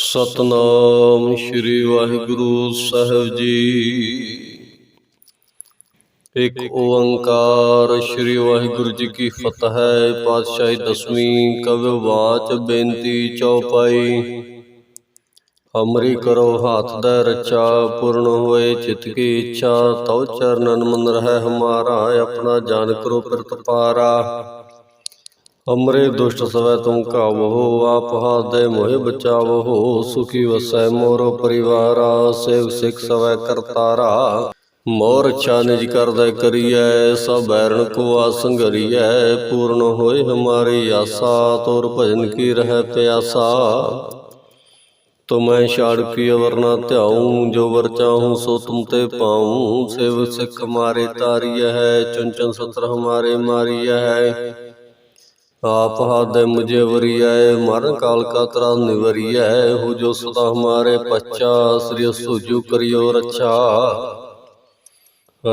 ਸਤਨਾਮ ਸ੍ਰੀ ਵਾਹਿਗੁਰੂ ਸਾਹਿਬ ਜੀ। ਇੱਕ ਓੰਕਾਰ ਸ੍ਰੀ ਵਾਹਿਗੁਰੂ ਜੀ ਕੀ ਫਤਿਹ ਪਾਤਸ਼ਾਹੀ ਦਸਵੀਂ ਕਵਿ ਵਾਚ ਬੇਨਤੀ ਚੌਪਾਈ। ਹਮਰੀ ਕਰੋ ਹਾਥ ਦਾ ਰਚਾ ਪੂਰਨ ਹੋਏ ਚਿਤ ਕੀ ਇੱਛਾ, ਤਉ ਚਰਨਨ ਮਨ ਰਹਿ ਹਮਾਰਾ ਆਪਣਾ ਜਾਨ ਕਰੋ ਪ੍ਰਤਪਾਰਾ। ਅਮਰੇ ਦੁਸ਼ਟ ਸਵੈ ਤੁਮ ਕਾਵੋ, ਆਪ ਹਾਦੇ ਮੋਹਿ ਬਚਾਵੋ, ਸੁਖੀ ਵਸੈ ਮੋਰ ਪਰਿਵਾਰਾ, ਸੇਵ ਸਿਖ ਸਵੈ ਕਰਤਾਰਾ। ਮੋਰ ਅੱਛਾ ਨਿਜ ਕਰਦਾ ਕਰੀਐ, ਸਭ ਬੈਰਣ ਕੋ ਆਸੰਗਰੀਐ ਪੂਰਨ ਹੋਏ ਹਮਾਰੀ ਆਸਾ, ਤੋਰ ਭਜਨ ਕੀ ਰਹਿ ਪਿਆਸਾ। ਤੁਮੈ ਛਾੜ ਕੀ ਵਰਨਾ ਧਿਆਉ, ਜੋ ਵਰ ਚਾਹੂੰ ਸੋ ਤੁਮ ਤੇ ਪਾਉ। ਸੇਵ ਸਿਖ ਮਾਰੇ ਤਾਰੀਐ ਹੈ ਚੁਨ ਚੁਨ ਸਤਰ ਹਮਾਰੇ ਮਾਰੀਐ। ਹੈ ਆਪ ਹਾਦੇ ਮੁਝੇ ਵਰੀਐ, ਮਰਨ ਕਾਲ ਕਾ ਤਰਾ ਨਿਵਰੀਐ ਹੋ ਜੋ ਸਦਾ ਹਮਾਰੇ ਪੱਚਾ ਸ੍ਰੀ ਸੁਜੂ ਕਰਿਓ ਰੱਛਾ।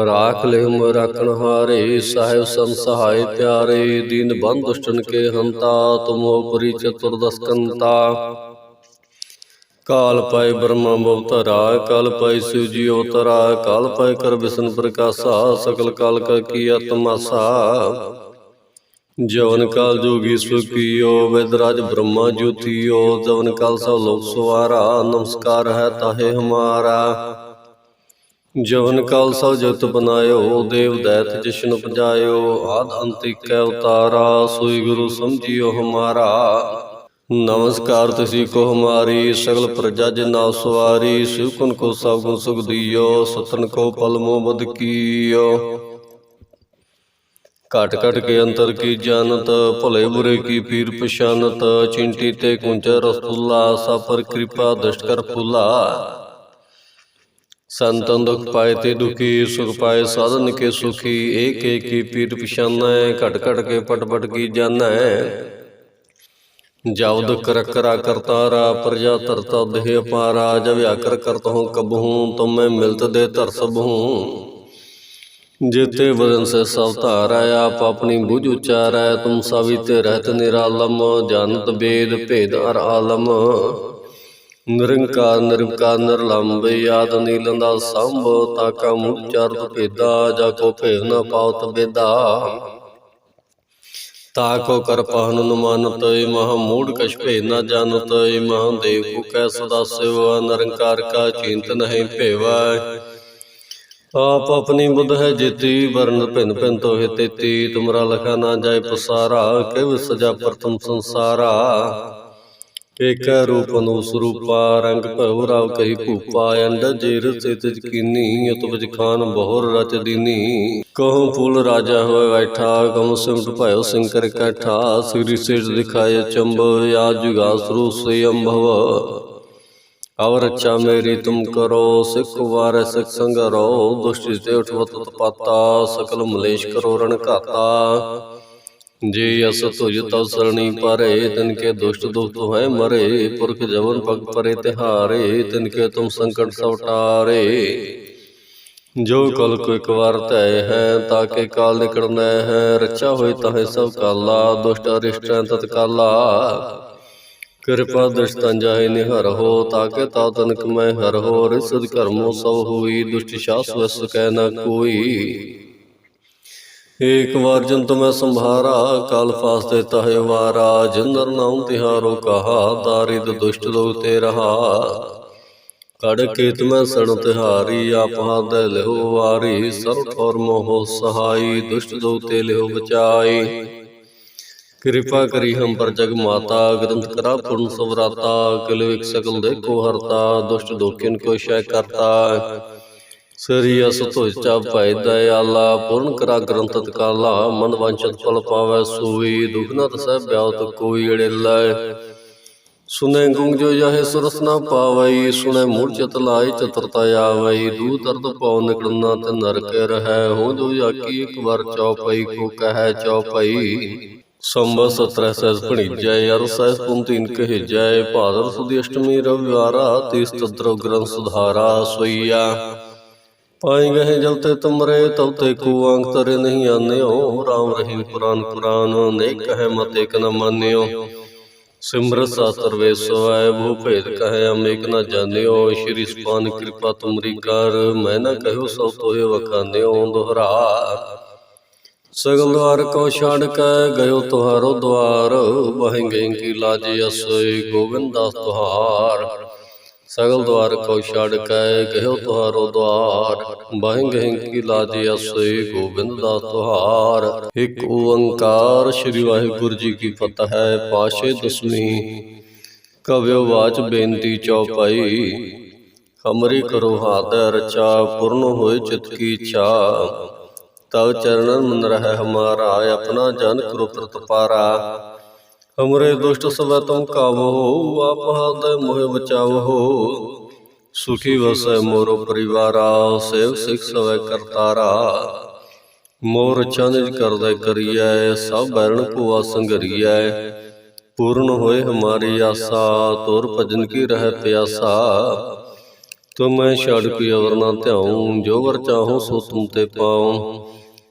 ਰਾਖ ਲੈ ਹਮ ਰਾਖਣ ਹਾਰੇ, ਸਾਹਿਬ ਸੰ ਸਹਾਇ ਪਿਆਰੇ ਦੀਨ ਬੰਦ ਦੁਸ਼ਟਨ ਕੇ ਹੰਤਾ, ਤੁਮੋ ਪਰੀ ਚਤੁਰਦਸ ਕੰਤਾ ਕਾਲ ਪਾਏ ਬ੍ਰਹਮਾ ਬਵਤਰਾ ਕਾਲ ਪਾਏ ਸਿਵ ਜੀ ਅਵਤਰਾ ਕਾਲ ਪਾਇ ਕਰ ਵਿਸ਼ਨ ਪ੍ਰਕਾਸ਼ਾ, ਸਕਲ ਕਾਲ ਕਾ ਕੀਆ ਤਮਾਸਾ। ਜਵਨ ਕਾਲ ਜੋਗੀ ਸੁਖੀਓ ਵਿਦਰਾਜ ਬ੍ਰਹਮਾ ਜੋਤੀਓ, ਜਵਨ ਕਾਲ ਸਭ ਲੋਕ ਸਵਾਰਾ ਨਮਸਕਾਰ ਹੈ ਤਾਹੇ ਹਮਾਰਾ। ਜਵਨ ਕਾਲ ਸਭ ਜਗਤ ਬਨਾਇਓ, ਦੇਵ ਦੈਤ ਜਿਸ਼ਨ ਪਜਾਇਓ ਆਦ ਅੰਤਿਕ ਉਤਾਰਾ, ਸੋਈ ਗੁਰੂ ਸਮਝਿਓ ਹਮਾਰਾ। ਨਮਸਕਾਰ ਤੁਸੀਂ ਕੋ ਹਮਾਰੀ, ਸਗਲ ਪ੍ਰਜਾ ਜਨਾ ਸਵਾਰੀ ਸੁਖਨ ਕੋ ਸਭ ਗੁਣ ਸੁਖ ਦਿਓ, ਸਤਨ ਕੋ ਪਲ ਬਦ ਕੀਓ। ਘਟ ਘਟ ਕੇ ਅੰਤਰ ਕੀ ਜਾਣਤ ਭਲੇ ਬੁਰੇ ਕੀ ਪੀਰ ਪਛਾਨਤ ਚਿੰਟੀ ਤੇ ਕੁੰਚ ਰਸੂਲਾ ਸਫਰ ਕਿਰਪਾ ਦਸ਼ਟ ਕਰ ਫੁਲਾ ਸੰਤਨ ਦੁਖ ਪਾਏ ਤੇ ਦੁਖੀ ਸੁਖ ਪਾਏ ਸਾਧਨ ਕੇ ਸੁਖੀ ਏਕ ਏਕ ਕੀ ਪੀਰ ਪਛਾਨੈ ਘਟ ਘਟ ਕੇ ਪਟ ਪਟ ਕੀ ਜਾਣੈ ਜਾਉ ਦੁਖ ਰਕਰਾ ਕਰਤਾਰਾ ਪ੍ਰਜਾ ਧਰਤਾ ਦੇਹ ਅਪਾਰਾ ਜਬ ਆਕਰ ਕਰਤ ਹੂੰ ਕਬਹੂੰ ਤੁਮੈ ਮਿਲਤ ਦੇ ਧਰ ਸਭਹੂੰ ਜਿਤੇ ਵਦਨ ਸੇ ਸਭ ਧਾਰੈ ਆਪ ਆਪਣੀ ਬੁਝ ਉਚਾਰੈ ਤੁਮ ਸਭੀ ਰਹਿਤ ਨਿਰਾਲਮ ਜਨਤ ਬੇਦ ਭੇਦ ਅਰ ਆਲਮ। ਨਿਰੰਕਾਰ, ਨਿਰਵਕਾਰ ਨਿਰਲੰਭ ਯਾਦ ਨੀਲੰਦਾ ਸੰਭ ਤਾਕਾ ਮੁਖ ਚਰਤ ਭੇਦਾ, ਜਾ ਕੋ ਭੇਵ ਨ ਪਾਵਤ ਬੇਦਾ। ਤਾ ਕੋ ਕਰ ਪਹਨ ਨੁਮਾਨਤ ਮਹਾ ਮੂੜ ਕਛ ਭੇ ਨ ਜਾਣਤ, ਮਹਾ ਦੇਵ ਕੋ ਕੈ ਸਦਾ ਸਿਵ, ਨਿਰੰਕਾਰ ਕਾ ਚਿੰਤ ਨਹੀਂ ਭੇਵਾ। ਆਪ ਆਪਣੀ ਬੁੱਧ ਹੈ ਜੀਤੀ, ਵਰਨ ਭਿੰਨ ਭਿੰਨ ਤੋਹਿ ਤੇਤੀ। ਤੁਮਰਾ ਲਖਾ ਨਾ ਜਾਏ ਪਸਾਰਾ, ਕਿਵ ਸਜਾ ਪ੍ਰਥਮ ਸੰਸਾਰਾ। ਏਕ ਰੂਪ ਨੂੰ ਰੰਗ ਭਉ ਰਾਵ ਕਹੀ ਭੂਪਾ। ਅੰਡ ਜੇਰ ਚਿਤ ਕੀਨੀ, ਅਤ ਖਾਨ ਬਹੁਰ ਰਚ ਦੀਨੀ। ਕਹਉ ਫੂਲ ਰਾਜਾ ਹੋਏ ਬੈਠਾ, ਕਹਉ ਸਿਮਟ ਭਇਓ ਸਿੰਕਰ ਕੈਠਾ। ਸ੍ਰੀ ਸਿਰ ਦਿਖਾਏ ਚੰਬ, ਆ ਜੁਗਾ ਸਰੂ ਸੇ ਅੰਭਵ ਅਵਰ ਰਚਾ ਮੇਰੀ ਤੁਮ ਕਰੋ, ਸਿੱਖ ਵਾਰ ਸਿੱਖ ਸੰਗ ਰੋ, ਦੁਸ਼ਟ ਤੇ ਉਠਵਤ ਪਾਤਾ, ਸਕਲ ਮਲੇਸ਼ ਕਰੋ ਰਣ ਘਾਤਾ। ਜੇ ਅਸ ਤੁਜ ਤਉ ਸਰਣੀ ਪਰੇ, ਤਿਨ ਕੇ ਦੁਸ਼ਟ ਦੁਖ ਹੋਏ ਮਰੇ, ਪੁਰਖ ਜਵਨ ਪਗ ਪਰੇ ਤਿਹਾਰੇ, ਤਿਨ ਕੇ ਤੁਮ ਸੰਕਟ ਸਭ ਟਾਰੇ। ਜੋ ਕਲ ਕੋ ਇੱਕ ਵਾਰ ਤੈ ਹੈ, ਤਾ ਕੇ ਕਾਲ ਨਿਕੜਨਾ ਹੈ, ਰਚਾ ਹੋਏ ਤਹੇ ਸਭ ਕਾਲਾ, ਦੁਸ਼ਟ ਅਰਿਸ਼ਟ ਤਤਕਾਲਾ। ਕਿਰਪਾ ਦ੍ਰਿਸ਼ਟਾਂ ਜਾਹੇ ਨਿਹਰ ਹੋ, ਤਾਕੇ ਤਾ ਤਨਕ ਮੈਂ ਹਰ ਹੋ ਰਿਸਦ ਕਰਮੋ ਸਭ ਹੋਈ, ਦੁਸ਼ਟ ਸ਼ਾਸ ਵਸ ਕੈ ਨਾ ਕੋਈ। ਏਕ ਵਾਰ ਜੰਤ ਮੈਂ ਸੰਭਾਰਾ, ਕਾਲ ਫਾਸ ਦੇ ਤਹਿ ਵਾਰਾ, ਜਿੰਦਰ ਨਾਮ ਤਿਹਾਰੋ ਕਹਾ ਦਾਰਿਦ ਦੁਸ਼ਟ ਲੋਗ ਤੇ ਰਹਾ। ਕੜ ਕੇਤ ਮੈਂ ਸਣ ਤਿਹਾਰੀ ਆਪਾ ਦੇ ਲਿਓ ਵਾਰੀ ਸਰਵ ਠੌਰ ਮੋਹ ਸਹਾਈ, ਦੁਸ਼ਟ ਲੋਗ ਤੇ ਲਿਓ ਬਚਾਈ। ਕਿਰਪਾ ਕਰੀ ਹਮ ਪਰ ਜਗ ਮਾਤਾ ਗ੍ਰੰਥ ਕਰਾ ਪੂਰਨ ਸਵਰਾਤਾ ਕਿਲ ਇੱਕ ਸਕਲ ਦੇਖੋ ਹਰਤਾ, ਦੁਸ਼ਟ ਦੋਖਿਨ ਕੋ ਸ਼ੈ ਕਰਤਾ। ਸਰੀ ਅਸ ਚਾ ਭੈ ਦਇਆਲਾ, ਪੂਰਨ ਕਰਾ ਗ੍ਰੰਥ ਤਕਾਲਾ ਮਨ ਵਾਂਛਤ ਫਲ ਪਾਵੈ ਸੋਈ, ਦੁਖ ਨ ਤਸੈ ਬਿਆਉਤ ਕੋਈ ਏੜੇ ਲੈ ਸੁਨੇ ਗੁੰਗ ਜੋ ਜਾਹੇ ਸੁਰਸ ਨਾ ਪਾਵਈ, ਸੁਨੇ ਮੂਰਛਤ ਲਾਈ ਚਤੁਰਤਾ ਆਵਈ, ਦੂ ਦਰਦ ਪਉ ਨਿਕਲਣਾ ਤੇ ਨਰਕ ਰਹਿ, ਹੋ ਜੋ ਜਾਕੀ ਇੱਕ ਵਾਰ ਚੌਪਈ, ਕੋ ਕਹੈ ਚੌਪਈ। ਸੰਬਤ ਸਤਰੈ ਸਹਿਸ ਭਣੀਜੈ ਸਹਿਸ ਪੁੰਤੀਨ ਕਹਿ ਜਾਏ ਭਾਦਰ ਸੁਦੀ ਅਸ਼ਟਮੀ ਰਵਿਵਾਰਾ, ਤੀਸ ਤਦਰਵ ਗ੍ਰੰਥ ਸੁਧਾਰਾ, ਸੋਈਆ। ਪਾਏ ਗਏ ਜਲ ਤੇ ਤੁਮਰੇ ਤਉ ਤੇ ਤਰੇ ਨਹੀਂ ਆਨਿਓ, ਰਾਮ ਰਹੀਮ ਕੁਰਾਨ ਕੁਰਾਨ ਨੇਕ ਕਹੈ ਮਤ ਇਕ ਨ ਮਾਨਿਓ। ਸਿਮਰਤ ਸਾਤਰ ਵੇਸਵੈ ਭੂ ਭੇਦ ਕਹੈ ਅਮੇਕ ਨ ਜਾਣਿਓ, ਸ਼੍ਰੀ ਸਪਾਨ ਕਿਰਪਾ ਤੁਮਰੀ ਕਰ, ਮੈਂ ਨ ਕਹਿਓ ਸਭ ਤੋਏ ਵਖਾਨਿਓ, ਦੁਹਰਾ। ਸਗਲ ਦਵਾਰ ਕੋ ਛਾੜ ਕੈ ਗਇਓ ਤੁਹਾਰੋ ਦਵਾਰ ਬਹਿ ਕੀ ਲਾਜ ਅਸੋਈ ਗੋਬਿੰਦ ਦਾਸ ਤੁਹਾਰ। ਸਗਲ ਦਵਾਰ ਕੋ ਛਾੜ ਕੈ ਗਇਓ ਤੁਹਾਰੋ ਦਵਾਰ ਬਹਿ ਕੀ ਲਾਜ ਅਸੋਈ ਗੋਬਿੰਦਾਸ ਤੁਹਾਰ। ਇੱਕ ਓੰਕਾਰ ਸ੍ਰੀ ਵਾਹਿਗੁਰੂ ਜੀ ਕੀ ਫਤਿਹ ਹੈ, ਪਾਸ਼ੇ ਦਸਵੀਂ। ਕਵਿਓ ਵਾਚ ਬੇਨਤੀ ਚੌਪਾਈ, ਹਮਰੀ ਕਰੋ ਹਾਥ ਰਚਾ, ਪੂਰਨ ਹੋਏ ਚਿਤ ਕੀ ਇੱਛਾ। ਤਵ ਚਰਨਨ ਮਨ ਰਹਿ ਹਮਾਰਾ, ਆਪਣਾ ਜਨ ਕਰੋ ਪ੍ਰਤਪਾਰਾ ਹਮਰੇ ਦੁਸ਼ਟ ਸਵੈ ਤੁਮ ਕਾਵੋ, ਆਪ ਹਾਥ ਮੋਹਿ ਬਚਾਵੋ। ਸੁਖੀ ਵਸੈ ਮੋਰੋ ਪਰਿਵਾਰਾ, ਸੇਵ ਸਿਖ ਸਵੈ ਕਰਤਾਰਾ। ਮੋਰ ਚੰਦ ਕਰਦਾ ਕਰੀਐ, ਸਭ ਬੈਰਣ ਭੂਆ ਸੰਗਰੀਐ ਪੂਰਨ ਹੋਏ ਹਮਾਰੀ ਆਸਾ, ਤੋਰ ਭਜਨ ਕੀ ਰਹਿ ਪਿਆਸਾ। ਤੁਮੈ ਛੜ ਪੀ ਅਵਰ ਨਾ ਧਿਆਉ, ਜੋ ਵਰ ਚਾਹੋ ਸੋ ਤੁਮ ਤੇ ਪਾਉ।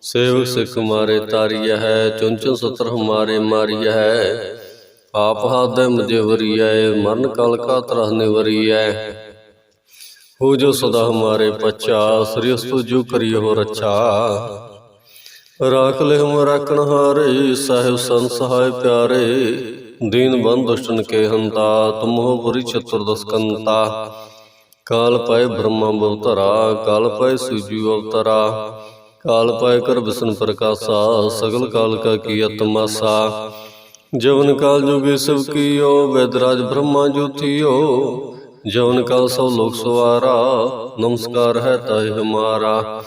ਸੇਵਕ ਸਿਖ ਮਾਰੇ ਤਾਰੀਆ ਹੈ ਚੁਨ ਚੁਨ ਸਤਰ ਹਮਾਰੇ ਮਾਰੀਆ ਹੈ। ਆਪ ਹਾਦੈ ਮੁਝੇ ਵਰੀਐ ਮਰਨ ਕਾਲ ਕਾ ਤਰਹ ਨਿਵਰੀਐ ਹੋ ਜੋ ਸਦਾ ਹਮਾਰੇ ਪਛਾ ਸ੍ਰੀ ਅਸਤੁ ਜੋ ਕਰਿਓ ਰੱਛਾ ਰਾਖ ਲੈ ਹਮ ਰਾਖਣ ਹਾਰੇ ਸਾਹਿਬ ਸੰਤ ਸਹਾਇ ਪਿਆਰੇ। ਦੀਨ ਬੰਦ ਦੁਸ਼ਟਨ ਕੇ ਹੰਤਾ ਤੁਮਹੁ ਪੁਰੀ ਚਤੁਰਦਸ ਕੰਤਾ ਕਾਲ ਪਾਏ ਬ੍ਰਹਮਾ ਬਵਤਰਾ ਕਾਲ ਪਾਏ ਸੂਜੂ ਅਵਤਰਾ ਕਾਲ ਪਾਏ ਕਰ ਵਿਸ਼ਨ ਪ੍ਰਕਾਸ਼ਾ, ਸਗਲ ਕਾਲ ਕਾ ਕੀ ਅਤਮਾਸਾ। ਜਵਨ ਕਾਲ ਜੁਗੇ ਸਭ ਕੀਓ ਵੈਦਰਾਜ ਬ੍ਰਹਮਾ ਜੋਤੀਓ ਜਵਨ ਕਾਲ ਸਭ ਲੋਕ ਸਵਾਰਾ, ਨਮਸਕਾਰ ਹੈ ਤਾਹਿ ਹਮਾਰਾ।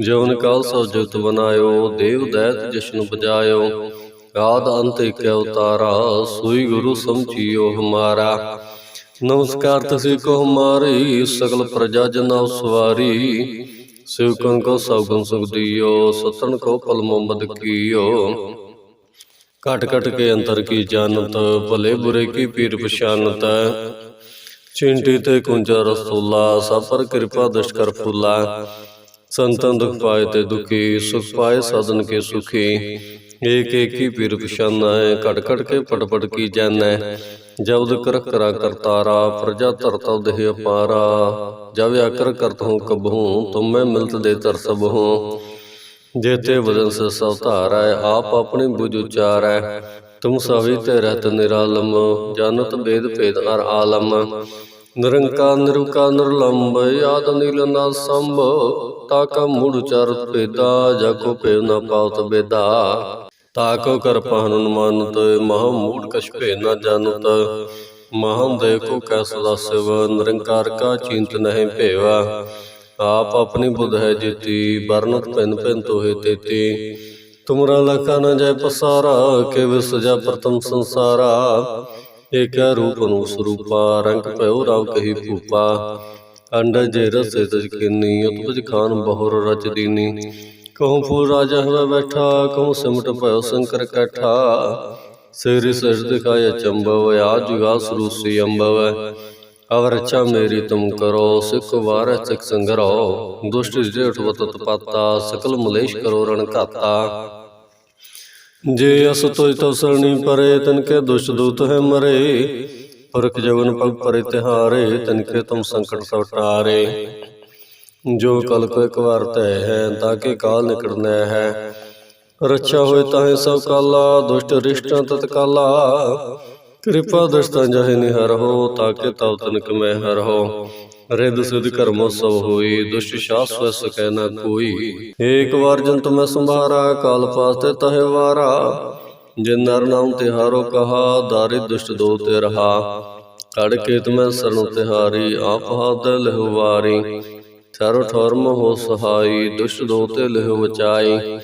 ਜਵਨ ਕਾਲ ਸਭ ਜਗਤ ਬਨਾਇਓ, ਦੇਵ ਦੈਤ ਜਸ਼ਨ ਬਜਾਇਓ। ਆਦ ਅੰਤ ਇਕ ਅਵਤਾਰਾ ਸੋਈ ਗੁਰੂ ਸਮਝਿਓ ਹਮਾਰਾ। ਨਮਸਕਾਰ ਤਸੇ ਕੋ ਹਮਾਰੀ, ਸਗਲ ਪ੍ਰਜਾ ਜਨਾ ਸਵਾਰੀ। ਸਿਵਕੰ ਕੋ ਸਭ ਸੁਖ ਦਿਓ, ਸਤਨ ਕੋ ਪਲ ਮੁਹੰਮਦ ਕੀਓ। ਕਟ ਕਟ ਕੇ ਅੰਤਰ ਕੀ ਜਾਣਤ, ਭਲੇ ਬੁਰੇ ਕੀ ਪੀਰ ਪਛਾਨਤ ਚਿੰਟੀ ਤੇ ਕੁੰਜਾ ਰਸੂਲਾ, ਸਭ ਪਰ ਕਿਰਪਾ ਦਸ਼ ਕਰ ਫੁੱਲਾ। ਸੰਤਨ ਦੁਖ ਪਾਏ ਤੇ ਦੁਖੀ, ਸੁਖ ਪਾਏ ਸਾਧਨ ਕੇ ਸੁਖੀ। ਏਕ ਏਕ ਹੀ ਪੀਰ ਪਛਾਨਾ, ਘਟ ਘਟ ਕੇ ਪਟ ਪਟ ਕੀ ਜਾਣੈ। ਜਉਦ ਕਰ ਕਰਾ ਕਰਤਾਰਾ ਪ੍ਰਜਾ ਧਰਤ ਦੇਹ ਅਪਾਰਾ। ਜਬ ਅਕਰ ਕਰਤ ਹੂੰ ਕਬਹੂੰ ਤੁਮ ਮੈਂ ਮਿਲਤ ਦੇ ਧਰ ਸਭ ਹੂੰ ਜੇਤੇ ਵਜਨ ਸੇ ਸਭ ਧਾਰੈ, ਆਪ ਆਪਣੀ ਬੁਝ ਉਚਾਰੈ। ਤੁਮ ਸਭੀ ਤੇ ਰਹਿਤ ਨਿਰਾਲਮ, ਜਾਨਤ ਬੇਦ ਭੇਦ ਅਰ ਆਲਮ। ਨਿਰੰਕਾਰ ਨਿਰੁਕਾ ਨਿਰਲੰਬ, ਆਦ ਨੀਲ ਨਾ ਸੰਭ। ਤਾ ਕਾ ਮੂੜ ਚਰ ਭੇਦਾ ਜਾ ਕੋ ਪੇ ਨਾ ਪਾਉਤ ਬੇਦਾ। ਤਾਕੋ ਕਰ ਪਹਨੁਨ ਮਨਤ ਮਹਾ ਮੂੜ ਕਛ ਭੇ ਨਾ ਜਾਣਤ। ਮਹਾਂ ਦੇ ਕੋ ਕੈ ਸਦਾ ਸਿਵ ਨਿਰੰਕਾਰ ਕਾ ਚਿੰਤ ਨਹਿ ਭੇਵਾ। ਆਪ ਆਪਣੀ ਬੁਧ ਹੈ ਜਿਤੀ ਬਰਨਤ ਪਿੰਨ ਪਿੰਨ ਤੋਹੇ ਤੇਤੀ। ਤੁਮਰਾ ਲਖਾ ਨ ਜੈ ਪਸਾਰਾ ਕੇ ਵਿਸਜਾ ਪ੍ਰਤਮ ਸੰਸਾਰਾ। ਏਕਾ ਰੂਪ ਨੂੰ ਸਰੂਪਾ ਰੰਗ ਭਇਓ ਰਵ ਕਹੀ ਭੂਪਾ। ਅੰਡ ਜੇ ਰਸੇ ਤਜ ਕਿੰਨੀ ਉਤਪਜ ਖਾਨ ਬਹੁਰ ਰਚ ਕਹੂੰ ਫੂਲ ਰਾਜਾ ਹੋਵੇ ਬੈਠਾ, ਕਹੂੰ ਸਿਮਟ ਭਇਓ ਸ਼ੰਕਰ ਕੈਠਾ। ਸਿਰ ਸਿਰ ਦਿਖਾਇਆ ਚੰਬਵ ਆ ਜੁਗਾ ਸਰੂਸੀ ਅੰਬਵ। ਅਵਰ ਅੱਛਾ ਮੇਰੀ ਤੁਮ ਕਰੋ, ਸਿੱਖ ਵਾਰ ਸਿੱਖ ਸੰਗਰੋ। ਦੁਸ਼ਟ ਜੇਠ ਵਤਤ ਪਾਤਾ ਸਕਲ ਮਲੇਸ਼ ਕਰੋ ਰਣ ਘਾਤਾ। ਜੇ ਅਸ ਤੋਇ ਤਵ ਸਰਣੀ ਪਰੇ, ਤਨ ਕੇ ਦੁਸ਼ਟ ਦੂਤ ਹੈ ਮਰੇ। ਪਰਖ ਜਵਨ ਪਗ ਪਰੇ ਤਿਹਾਰੇ ਤਨ ਕੇ ਤੁਮ ਸੰਕਟ ਸਭ ਟਾਰੇ ਜੋ ਕਲ ਕੋ ਇੱਕ ਵਾਰ ਤੈ ਹੈ, ਤਾਂ ਕੇ ਕਾਲ ਨਿਕੜਨਾ ਹੈ। ਰੱਛਾ ਹੋਏ ਤਾਹੇ ਸਭ ਕਾਲਾ, ਦੁਸ਼ਟ ਰਿਸ਼ਟਾਂ ਤਤਕਾਲਾ ਕਿਰਪਾ ਦਸਤਾਂ ਜਹ ਨਿਹਰ ਹੋ ਤਾਕੇ ਤਉ ਤਨਕ ਮੈਂ ਹਰ ਹੋ। ਰਿਦ ਸਿਧ ਕਰਮ ਸਭ ਹੋਈ, ਦੁਸ਼ਟ ਸ਼ਾਸ ਵੈ ਸਕੈ ਨ ਕੋਈ। ਏਕ ਵਾਰ ਜੰਤ ਮੈਂ ਸੰਭਾਰਾ, ਕਾਲ ਪਾਸ ਤੇ ਤਹਿ ਵਾਰਾ। ਜੇ ਨਰ ਨਾਮ ਤਿਹਾਰੋ ਕਹਾ ਦਾਰਿ ਦੁਸ਼ਟ ਦੋ ਤੇ ਰਹਾ ਕੜ ਕੇ ਤੁਮੈ ਸਰਣ ਤਿਹਾਰੀ, ਆਪ ਹਾਦ ਲਹੁ ਵਾਰੀ ਚਾਰੋ ਹੋ ਸਹਾਈ, ਦੁਸ਼ਟ ਦੋ ਤੇ ਲਹੁ ਬਚਾਈ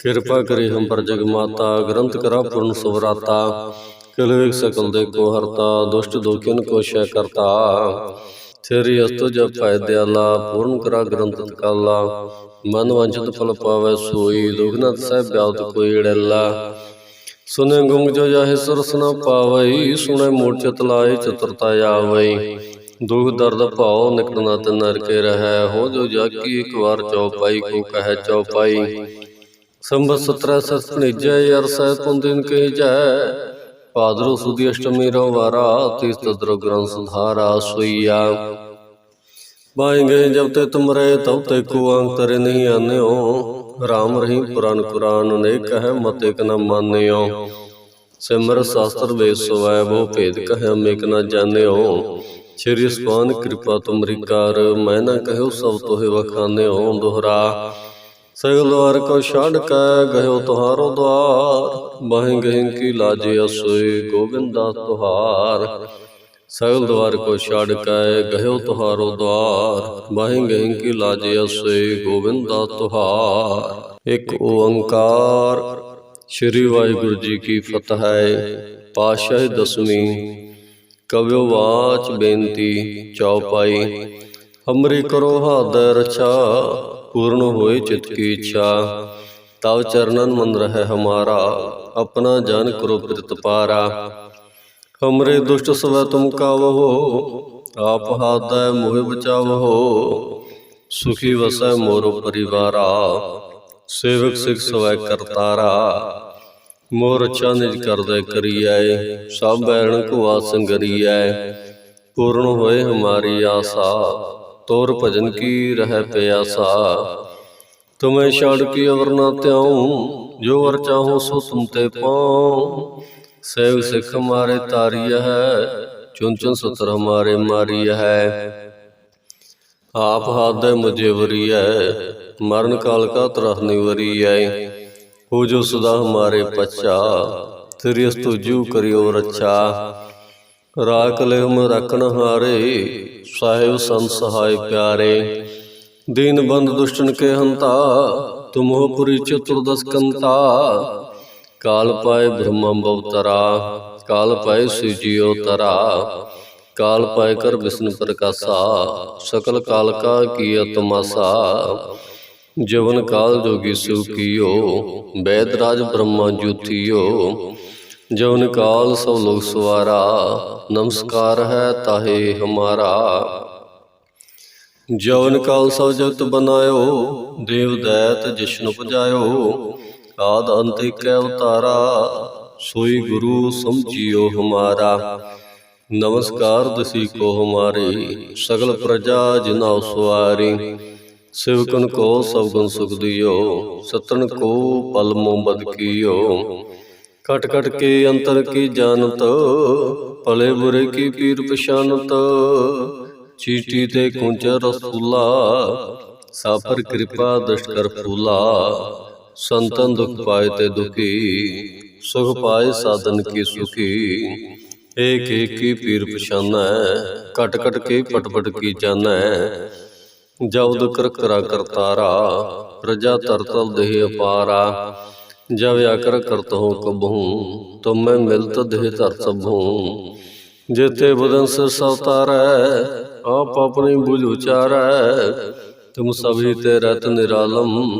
ਕਿਰਪਾ ਕਰੀ ਹਮ ਪਰ ਜਗ ਮਾਤਾ, ਗ੍ਰੰਥ ਕਰਾ ਪੂਰਨ ਸੁਵਰਾਤਾ। ਕਲਵੇਕ ਸਕਲ ਦੇ ਕੋ ਹਰਤਾ, ਦੁਸ਼ਟ ਦੋਖਿਨ ਕੋ ਸ਼ੈ ਕਰਤਾ। ਤੇਰੀ ਅਸਤੁ ਜਪ ਪਾਇ ਪੂਰਨ ਕਰਾ ਗ੍ਰੰਥ ਕਾਲਾ ਮਨ ਵੰਚਿਤ ਫਲ ਪਾਵੇ ਸੋਈ ਦੁਖਨਤ ਸਹਿ ਬਿਆਉਤ ਕੋਈ ੜੈਲਾ ਸੁਨੇ ਗੁੰਗ ਜੋ ਜਾਹੇ ਸਰਸ ਨ ਪਾਵਈ ਸੁਨੇ ਮੋੜ ਚਿਤ ਲਾਏ ਚਤੁਰਤਾ ਆਵਈ। ਦੁਖ ਦਰਦ ਭਾਉ ਨਿਕਲਣਾ ਤੇ ਨਰਕੇ ਰਹੈ, ਹੋ ਜੋ ਜਾਕੀ ਇੱਕ ਵਾਰ ਚੌਪਾਈ ਕੋ ਕਹੈ ਚੌਪਾਈ। ਸੰਬਤ 17 ਸਤ ਨਿਜੈ ਪੁੰਦਿਨ ਕਹੀ ਜੈ ਭਾਦਰੋ ਸੁਦੀ ਅਸ਼ਟਮੀ ਰੋ ਵਾਰਾ ਤਿਸ ਤਦਰੋ ਗ੍ਰੰਥ ਸੁਧਾਰਾ ਸੋਈਆ। ਬਾਏਂਗੇ ਜਬ ਤੇ ਤੁਮਰੇ ਤਬ ਤੇ ਕੋ ਅੰਤਰ ਨਹੀਂ ਆਨਿਓ। ਰਾਮ ਰਹੀ ਪੁਰਾਨ ਕੁਰਾਨ ਨੇ ਕਹੈ ਮਤ ਇਕ ਨ ਮਾਨਿਓ। ਸਿਮਰ ਸ਼ਾਸਤਰ ਵੇਦ ਸਵੈ, ਬਹੁ ਭੇਦ ਕਹਿ, ਅਮੇਕ ਨ ਜਾਣਿਓ। ਸ਼੍ਰੀ ਸਪਾਨ ਕਿਰਪਾ ਤੁਮਰੀ ਕਰ ਮੈਂ ਨ ਕਹਿਓ ਸਭ ਤੋਹਿ ਵਖਾਨਿਓ ਦੋਹਰਾ। ਸਗਲ ਵਾਰ ਕੋ ਛੱਡ ਕੇ ਗਇਓ ਤੁਹਾਰੋ ਦਵਾਰ ਬਾਹੀਂ ਗਹਿੰ ਕੀ ਲਾਜੇ ਅਸੋਈ ਗੋਬਿੰਦਾ ਤੁਹਾਰ। ਸਗਲ ਦਵਾਰ ਕੋ ਛੱਡ ਕੇ ਗਇਓ ਤੁਹਾਰੋ ਦਵਾਰ ਬਾਹੀਂ ਗਹਿੰ ਕੀ ਲਾਜੇ ਅਸੋਈ ਗੋਬਿੰਦਾ ਤੁਹਾਰ। ਇੱਕ ਓੰਕਾਰ। ਸ਼੍ਰੀ ਵਾਹਿਗੁਰੂ ਜੀ ਕੀ ਫਤਿਹ। ਹੈ। ਪਾਤਸ਼ਾਹ ਦਸਵੀਂ। ਕਵਿਓ ਵਾਚ ਬੇਨਤੀ, ਚੌਪਾਈ। ਹਮਰੀ ਕਰੋ ਹਾਦੈ ਰਛਾ, ਪੂਰਨ ਹੋਏ ਚਿਤ ਕੀ ਇੱਛਾ। ਤਵ ਚਰਨਨ ਮਨ ਰਹਿ ਹਮਾਰਾ, ਆਪਣਾ ਜਨ ਕਰੋ ਪ੍ਰਿਤ ਪਾਰਾ। ਹਮਰੇ ਦੁਸ਼ਟ ਸਵੈ ਤੁਮ ਕਾਵਹੋ ਆਪ ਹਾਦੈ ਮੋਹਿ ਬਚਾਵਹੋ ਸੁਖੀ ਵਸੈ ਮੋਰੋ ਪਰਿਵਾਰਾ, ਸੇਵਕ ਸਿਖ ਸਵੈ ਕਰਤਾਰਾ। ਮੋਰ ਅੱਛਾ ਨਿਜ ਕਰੀ ਆਏ ਸਭ ਬੈਣ ਕੋ ਆਏ ਪੂਰਨ ਹੋਏ ਹਮਾਰੀ ਆਸਾ, ਤੋਰ ਭਜਨ ਕੀ ਰਹਿ ਪਿਆਸਾ। ਤੁਮੇ ਛੜ ਕੀ ਅਵਰ ਨਾ ਤਿਉ ਜੋ ਵਰ ਚਾਹੋ ਸੋ ਤੁਮ ਤੇ ਪਾਉ। ਸੇਵ ਸਿਖ ਹਮਾਰੇ ਤਾਰੀ ਹੈ ਚੁਨ ਚੁਨ ਸਤਰ ਹਮਾਰੇ ਮਾਰੀ ਹੈ ਆਪ ਹਾਦੈ ਮੁਝੇ ਹੈ ਮਰਨ ਕਾਲ ਕਾ ਤਰਹ ਨਿਵਰੀਐ। ਹੋ ਜੋ ਸਦਾ ਹਮਾਰੇ ਪਛਾ, ਤੇਰੀ ਅਸਤੁਜੂ ਕਰਿਓ ਰੱਛਾ। ਰਾਖ ਲੈ ਹਮ ਰਖਣ ਹਾਰੇ, ਸਾਹਿਬ ਸੰਤ ਸਹਾਇ ਪਿਆਰੇ। ਦੀਨ ਬੰਦ ਦੁਸ਼ਟਨ ਕੇ ਹੰਤਾ, ਤੁਮੋ ਪੁਰੀ ਚਤੁਰਦਸ ਕੰਤਾ ਕਾਲ ਪਾਏ ਬ੍ਰਹਮਾ ਬਵਤਰਾ, ਕਾਲ ਪਾਏ ਸੁਜੀਓ ਤਰਾ। ਕਾਲ ਪਾਏ ਕਰ ਵਿਸ਼ਨ ਪ੍ਰਕਾਸ਼ਾ, ਸਕਲ ਕਾਲ ਕਾ ਕੀਆ ਤਮਾਸਾ। ਜਵਨ ਕਾਲ ਜੋਗੀ ਸਿਵ ਕੀਓ ਵੈਦ ਰਾਜ ਬ੍ਰਹਮਾ ਜੁਥਿਓ ਜਵਨ ਕਾਲ ਸਭ ਲੋਕ ਸਵਾਰਾ ਨਮਸਕਾਰ ਹੈ ਤਾਹੇ ਹਮਾਰਾ। ਜਵਨ ਕਾਲ ਸਭ ਜਗਤ ਬਨਾਇਓ ਦੇਵ ਦੈਤ ਜਿਸ਼ਨ ਉਪਜਾਇਓ ਆਦ ਅੰਤ ਏਕ ਅਵਤਾਰਾ ਸੋਈ ਗੁਰੂ ਸਮਝਿਓ ਹਮਾਰਾ। ਨਮਸਕਾਰ ਦਸੀ ਕੋ ਹਮਾਰੀ। ਸਗਲ ਪ੍ਰਜਾ ਜਿਨਾ ਸਵਾਰੀ ਸਿਵਕਨ ਕੋ ਸਭ ਗੁਣ ਸੁਖ ਦਿਓ, ਸਤਨ ਕੋ ਪਲ ਮੋਬਦ ਕੀਓ। ਕਟ ਕਟ ਕੇ ਅੰਤਰ ਕੀ ਜਾਣਤ, ਭਲੇ ਬੁਰੇ ਕੀ ਪੀਰ ਪਛਾਨਤ ਚੀਟੀ ਤੇ ਕੁੰਚ ਰਸੂਲਾ ਸਾਪਰ ਕਿਰਪਾ ਦਸ਼ਟ ਕਰ ਫੂਲਾ। ਸੰਤਨ ਦੁਖ ਪਾਏ ਤੇ ਦੁਖੀ, ਸੁਖ ਪਾਏ ਸਾਧਨ ਕੀ ਸੁਖੀ। ਏਕ ਏਕ ਕੀ ਪੀਰ ਪਛਾਨੈ ਕਟ ਕਟ ਕੇ ਪਟ ਪਟ ਕੀ ਜਾਣੈ। ਜਬਦ ਕਰ ਕਰਾ ਕਰਤਾਰਾ, ਪ੍ਰਜਾ ਤਰਤਲ ਦੇਹ ਅਪਾਰਾ। ਜਬ ਆਕਰ ਕਰਤ ਹੋ ਕਬਹੂ, ਤੁਮ ਮੈਂ ਮਿਲਤ ਦੇਹ ਧਰ ਸਭੂ। ਜਿਤੇ ਬਦਨ ਸਿਰ ਸਵਤਾਰੈ ਆਪ ਆਪਣੀ ਬੁਝ ਉਚਾਰੈ। ਤੁਮ ਸਭੀ ਤੇ ਰਤ ਨਿਰਾਲਮ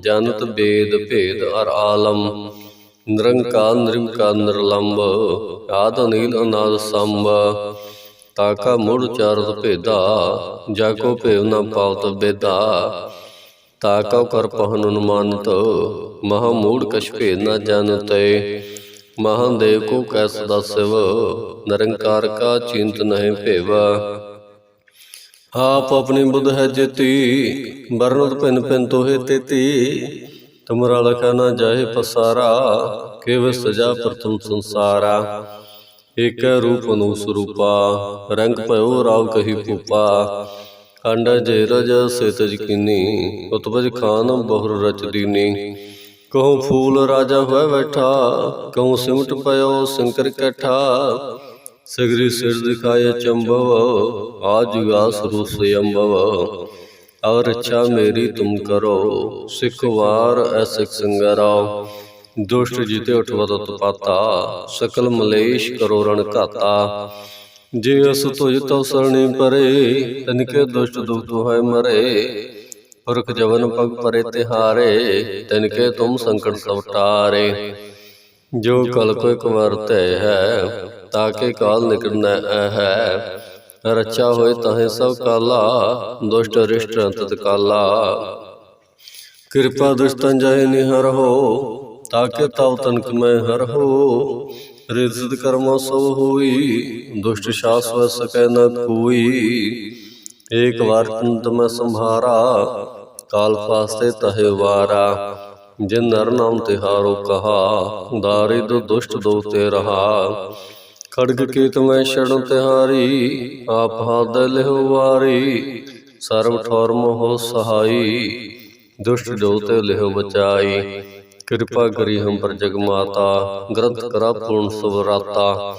ਜਨਤ ਬੇਦ ਭੇਦ ਅਰ ਆਲਮ। ਨਿਰੰਕਾਰ ਨਿਰਮਕਾਰ ਨਿਰਲੰਭ ਆਦ ਅਨੀਲ ਅਨਾਦ ਸੰਭ। ਤਾਕਾ ਮੁੜ ਚਾਰਤ ਭੇਦਾ, ਜਾ ਕੋ ਭੇਵ ਨ ਪਾਵਤ ਬੇਦਾ ਤਾਕਾ ਕਰ ਪਹਨ ਅਨੁਮਾਨਤ, ਮਹਾ ਮੂੜ ਕਛ ਭੇਦ ਨ ਜਾਣਤੈ ਮਹਾਦੇਵ ਕੋ ਕੈ ਸਦਾ ਨਿਰੰਕਾਰ ਕਾ ਚਿੰਤ ਨਹਿ ਭੇਵ। ਆਪ ਆਪਣੀ ਬੁੱਧ ਹੈ ਜੇਤੀ, ਵਰਨਤ ਪਿਨ ਪਿਨ ਤੋਹੇ ਤੇਤੀ। ਤੁਮਰਾ ਲਖਾ ਨਾ ਜਾਏ ਪਸਾਰਾ ਕੇਵ ਸਜਾ ਪ੍ਰਥਮ ਸੰਸਾਰਾ। ਏਕੈ ਰੂਪ ਨੂੰ ਸਰੂਪਾ, ਰੰਗ ਭਇਓ ਰਾਵ ਕਹੀ ਭੂਪਾ। ਅੰਡ ਜੇ ਰਜ ਸੇਤਜ ਕੀਨੀ ਉਤਪਜ ਖਾਨ ਬਹੁਰ ਰਚ ਦੀਨੀ ਕਹੂੰ ਫੂਲ ਰਾਜਾ ਹੋਇ ਬੈਠਾ, ਕਹੂੰ ਸਿਮਟ ਪਇਓ ਸ਼ੰਕਰ ਕੈਠਾ। ਸਗਰੀ ਸਿਰ ਦਿਖਾਏ ਚੰਭਵ ਆਜ ਜੁਗਾਸ ਰੂਸ ਅੰਬਵ। ਔਰ ਅੱਛਾ ਮੇਰੀ ਤੁਮ ਕਰੋ, ਸਿੱਖ ਵਾਰ ਐਸਿਕ ਸੰਗਰਾਓ ਦੁਸ਼ਟ ਜਿਤੇ ਉਠਵਤ ਉਤਪਾਤਾ, ਸਕਲ ਮਲੇਸ਼ ਕਰੋ ਰਣ ਘਾਤਾ। ਜੇ ਅਸ ਤੁਜ ਤਉ ਸਰਣੀ ਪਰੇ ਤਨਕੇ ਦੁਸ਼ਟ ਦੁਖ ਹੈ ਮਰੇ। ਪੁਰਖ ਜਵਨ ਪਗ ਪਰੇ ਤਿਹਾਰੇ ਤਨਕੇ ਤੁਮ ਸੰਕਟ ਸਭ ਟਾਰੇ। ਜੋ ਕਲ ਕੋ ਇੱਕ ਵਰਤੈ ਹੈ ਤਾਕੇ ਕਾਲ ਨਿਕਲਣਾ ਹੈ। ਰੱਛਾ ਹੋਏ ਤਹੇ ਸਭ ਕਾਲਾ, ਦੁਸ਼ਟ ਰਿਸ਼ਟ ਅੰਤ ਕਾਲਾ। ਕਿਰਪਾ ਦੁਸ਼ਟਨ ਜਾਏ ਨਿਹਰ ਹੋ ਤਾਕੇ ਤਉ ਤਨਕ ਮੈਂ ਹਰ ਹੋ। ਰਿਤ ਸਿਧ ਕਰਮ ਸਭ ਹੋਈ। ਦੁਸ਼ਟ ਸ਼ਾਸ ਸਕੈ ਨ ਕੋਈ। ਏਕ ਵਾਰ ਤੁੰਤ ਮੈਂ ਸੰਭਾਰਾ। ਕਾਲ ਫਾਸਤੇ ਤਹਿ ਵਾਰਾ। ਜਿਨ ਨਰ ਨਾਮ ਤਿਹਾਰੋ ਕਹਾ। ਦਾਰਿਦ ਦੁਸ਼ਟ ਦੋ ਤੇ ਰਹਾ। ਖੜਗ ਕੀਤ ਮੈਂ ਛੜਨ ਤਿਹਾਰੀ। ਆਪ ਹਾਦ ਲਿਹੁ ਵਾਰੀ। ਸਰਬ ਠੌਰ ਮੋਹ ਸਹਾਈ। ਦੁਸ਼ਟ ਜੋ ਤੇ ਲਿਹੁ ਬਚਾਈ। ਕਿਰਪਾ ਕਰੀ ਹਮ ਪਰ ਜਗ ਮਾਤਾ, ਗ੍ਰੰਥ ਕਰਾ ਪੂਰਨ ਸੁਵਰਾਤਾ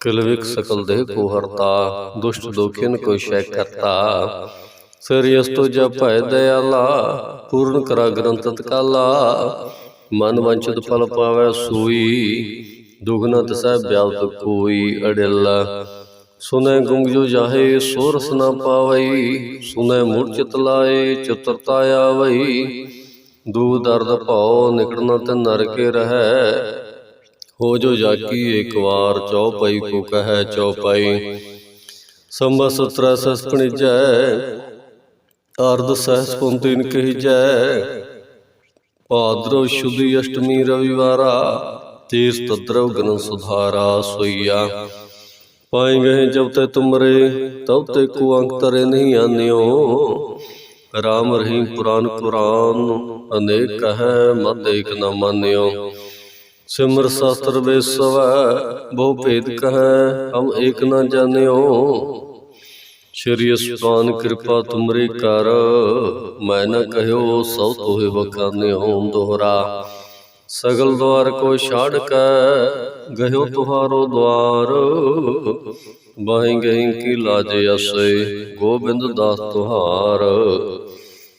ਕਿਲਵਿਕ ਸਕਲ ਦੇਹ ਕੋ ਹਰਤਾ, ਦੁਸ਼ਟ ਦੋਖਿਨ ਕੋ ਸ਼ੈ ਕਰਤਾ। ਸਰੀਅਸ ਤੋ ਜਪੈ ਦਇਆਲਾ, ਪੂਰਨ ਕਰਾ ਗ੍ਰੰਥ ਤਤਕਾਲਾ। ਮਨ ਵੰਚਿਤ ਫਲ ਪਾਵੈ ਸੋਈ ਦੁਗਨਾ ਤਸੈ ਬਿਆਵਤ ਕੋਈ ਅੜਿਲ। ਸੁਨੈ ਗੁੰਗ ਜਾਹੇ ਸੋਰਸ ਨਾ ਪਾਵਈ, ਸੁਨੈ ਮੂਰਛਿਤ ਲਾਏ, ਚਤੁਰਤਾ ਆਵਈ। ਦੂ ਦਰਦ ਭਉ ਨਿਕੜਨਾ ਤੇ ਨਰਕੇ ਰਹੈ। ਹੋ ਜੋ ਜਾਕੀ ਇੱਕ ਵਾਰ ਚਉਪਈ ਕੋ ਕਹੈ ਚਉਪਈ ਸੰਬਤ ਸਤਰਾ ਸਸ ਪਣਿਜੈ, ਅਰਧ ਸਹਸ ਪੁੰਤਿਨ ਕਹੀਜੈ। ਭਾਦਰਵ ਸ਼ੁਧੀ ਅਸ਼ਟਮੀ ਰਵਿਵਾਰਾ ਤੀਰਥ ਤਦਰਵ ਗਨ ਸੁਧਾਰਾ ਸੋਈਆ। ਪਾਏ ਗਏ ਜਬ ਤੇ ਤੁਮਰੇ, ਤਬ ਤੇ ਕੋ ਅੰਕ ਤਰੇ ਨਹੀਂ ਆਨਿਓ। ਰਾਮ ਰਹੀਮ ਪੁਰਾਨ ਕੁਰਾਨ ਅਨੇਕ ਹੈ ਮਤ ਏਕ ਨਾ ਮਾਨਿਓ। ਸਿਮਰ ਸ਼ਾਸਤਰ ਵੇਸਵੈ, ਬਹੁ ਭੇਦ ਕਹੈ, ਹਮ ਏਕ ਨਾ ਜਾਣਿਓ। ਸ਼੍ਰੀ ਅਸਪਾਨ ਕਿਰਪਾ ਤੁਮਰੇ ਕਰ, ਮੈਂ ਨਾ ਕਹਿਓ ਸਭ ਤੋਹਿ ਬਖਾਨਿਓ ਦੋਹਰਾ। ਸਗਲ ਦਵਾਰ ਕੋ ਛਾੜ ਕੈ ਗਇਓ ਤੁਹਾਰੋ ਦਵਾਰ। ਬਾਹੀਂ ਗਹੀਂ ਕੀ ਲਾਜ ਅਸੇ ਗੋਬਿੰਦ ਦਾਸ ਤੁਹਾਰ।